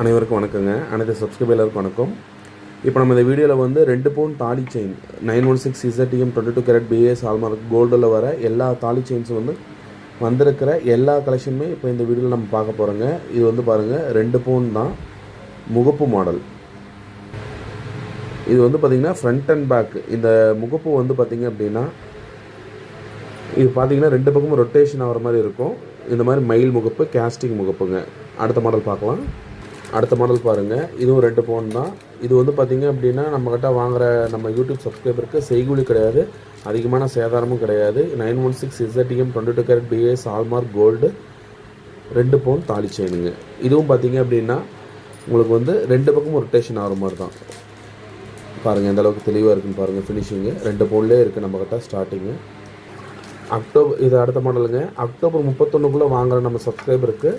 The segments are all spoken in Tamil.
அனைவருக்கும் வணக்கங்க. அனைத்து சப்ஸ்கிரைபர்களுக்கும் வணக்கம். இப்போ நம்ம இந்த வீடியோவில் வந்து ரெண்டு பவுன் தாலி chain nine one six ZTM twenty two carat BS hallmark கோல்டில் வர எல்லா தாலி செயின்ஸும் வந்து வந்திருக்கிற எல்லா கலெக்ஷனுமே இப்போ இந்த வீடியோவில் நம்ம பார்க்க போகிறோங்க இது வந்து பாருங்கள் ரெண்டு பவுன் தான் முகப்பு மாடல் இது வந்து பார்த்திங்கன்னா ஃப்ரண்ட் அண்ட் பேக் இந்த முகப்பு வந்து பார்த்திங்க அப்படின்னா இது பார்த்தீங்கன்னா ரெண்டு பக்கமும் ரொட்டேஷன் ஆகிற மாதிரி இருக்கும். இந்த மாதிரி மயில் முகப்பு கேஸ்டிங் முகப்புங்க. அடுத்த மாடல் பார்க்கலாம். அடுத்த மாடல் பாருங்கள் இதுவும் ரெண்டு பவுன் தான். இது வந்து பார்த்திங்க அப்படின்னா நம்மக்கிட்ட வாங்குற நம்ம யூடியூப் சப்ஸ்கிரைபருக்கு செய்கூலி கிடையாது. அதிகமான சேதாரமும் கிடையாது. Nine one six ZTM twenty two carat BS hallmark gold ரெண்டு பவுன் தாலி செயினுங்க இதுவும் பார்த்தீங்க அப்படின்னா உங்களுக்கு வந்து ரெண்டு பக்கமும் ரொட்டேஷன் ஆகிற மாதிரி தான். பாருங்கள் எந்த அளவுக்கு தெளிவாக இருக்குன்னு பாருங்கள் ஃபினிஷிங்கு ரெண்டு பவுன்லேயே இருக்குது நம்மக்கிட்ட ஸ்டார்டிங்கு அக்டோபர் இது அடுத்த மாடலுங்க அக்டோபர் முப்பத்தொன்றுக்குள்ளே வாங்குகிற நம்ம சப்ஸ்கிரைபருக்கு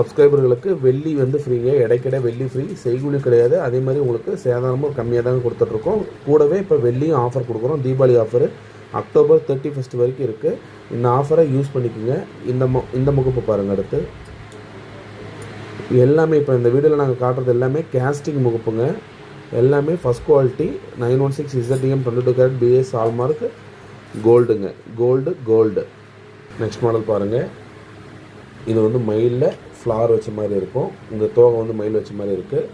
சப்ஸ்கிரைபர்களுக்கு வெள்ளி வந்து ஃப்ரீங்க இடைக்கிட வெள்ளி ஃப்ரீ செய்கூலி கிடையாது. அதே மாதிரி உங்களுக்கு சேதாரமும் கம்மியாக தாங்க கொடுத்துட்ருக்கோம். கூடவே இப்போ வெள்ளியும் ஆஃபர் கொடுக்குறோம். Deepavali offer October thirty first வரைக்கும் இருக்குது இந்த ஆஃபரை யூஸ் பண்ணிக்கோங்க. இந்த மு இந்த முகப்பு பாருங்கள் அடுத்து. எல்லாமே இப்போ இந்த வீடியோவில் நாங்கள் காட்டுறது எல்லாமே கேஸ்டிங் முகப்புங்க. எல்லாமே first quality nine one six ZTM twenty two carat BS hallmark கோல்டுங்க gold gold next model பாருங்கள் இது வந்து மயிலில் ஃப்ளார் வச்ச மாதிரி இருக்கும். இந்த தோகை வந்து மயில் வச்ச மாதிரி இருக்குது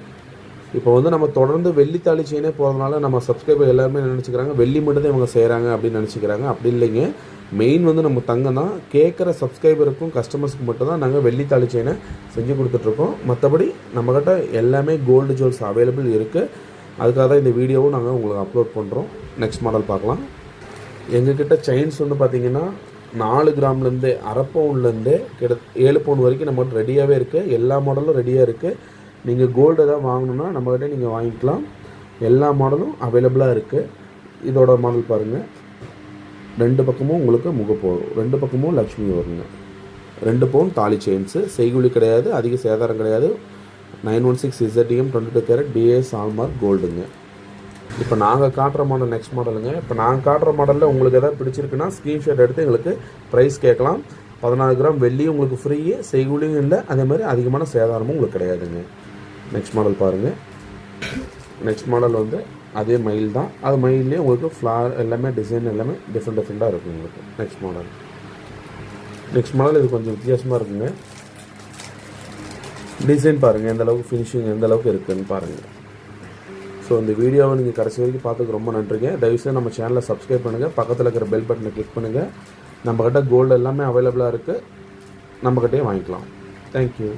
இப்போ வந்து நம்ம தொடர்ந்து வெள்ளி தாலி செயினே போகிறதுனால நம்ம சப்ஸ்கிரைபர் எல்லாருமே நினச்சிக்கிறாங்க? வெள்ளி மட்டும் தான் இவங்க செய்கிறாங்க அப்படின்னு நினச்சிக்கிறாங்க. அப்படி இல்லைங்க. மெயின் வந்து நம்ம தங்கம் தான். கேட்குற சப்ஸ்கிரைபருக்கும் கஸ்டமர்ஸ்க்கு மட்டும் தான் நாங்கள் வெள்ளி தாலி செயினை செஞ்சு கொடுத்துட்ருக்கோம். மற்றபடி நம்மக்கிட்ட எல்லாமே கோல்டு ஜுவல்ஸ் அவைலபிள் இருக்குது அதுக்காக தான் இந்த வீடியோவும் நாங்கள் உங்களுக்கு அப்லோட் பண்ணுறோம் நெக்ஸ்ட் மாடல் பார்க்கலாம். எங்ககிட்ட செயின்ஸ் வந்து பார்த்திங்கன்னா நாலு கிராம்லேருந்தே அரை பவுன்லேருந்தே கிட்ட ஏழு பவுன் வரைக்கும் நம்மகிட்ட ரெடியாகவே இருக்குது எல்லா மாடலும் ரெடியாக இருக்குது நீங்கள் கோல்டு எதாவது வாங்கணுன்னா நம்மக்கிட்ட நீங்கள் வாங்கிக்கலாம். எல்லா மாடலும் அவைலபிளாக இருக்குது இதோட மாடல் பாருங்கள் ரெண்டு பக்கமும் உங்களுக்கு முகப்பு வரும் ரெண்டு பக்கமும் லக்ஷ்மி வருங்க. ரெண்டு பவுன் தாலி செயின்ஸு செய்குழி கிடையாது அதிக சேதாரம் கிடையாது. Nine one six ZTM twenty two carat DS hallmark கோல்டுங்க இப்போ நாங்கள் காட்டுற மாடல் நெக்ஸ்ட் மாடலுங்க இப்போ நாங்கள் காட்டுற மாடலில் உங்களுக்கு எதாவது பிடிச்சிருக்குன்னா ஸ்க்ரீன்ஷாட் எடுத்து எங்களுக்கு ப்ரைஸ் கேட்கலாம். பதினாறு கிராம் வெள்ளியும் உங்களுக்கு ஃப்ரீ செய்கூலியும் இல்லை. அதே மாதிரி அதிகமான சேதாரமும் உங்களுக்கு கிடையாதுங்க. நெக்ஸ்ட் மாடல் பாருங்கள் நெக்ஸ்ட் மாடல் வந்து அதே மயில் தான். அது மயிலே உங்களுக்கு ஃப்ளார் எல்லாமே டிசைன் எல்லாமே டிஃப்ரெண்ட் டிஃப்ரெண்ட்டாக இருக்கும் உங்களுக்கு. நெக்ஸ்ட் மாடல் நெக்ஸ்ட் மாடல் இது கொஞ்சம் வித்தியாசமாக இருக்குங்க. டிசைன் பாருங்கள் எந்த அளவுக்கு ஃபினிஷிங் எந்த அளவுக்கு இருக்குதுன்னு பாருங்கள் ஸோ இந்த வீடியோவை நீங்கள் கடைசி வரைக்கும் பார்த்துக்கு ரொம்ப நன்றிங்க. தயவுசெய்து நம்ம சேனலை சப்ஸ்கிரைப் பண்ணுங்கள் பக்கத்தில் இருக்கிற பெல் பட்டனை கிளிக் பண்ணுங்கள் நம்மக்கிட்ட கோல்டு எல்லாமே அவைலபிளாக இருக்குது நம்மக்கிட்டே வாங்கிக்கலாம். தேங்க்யூ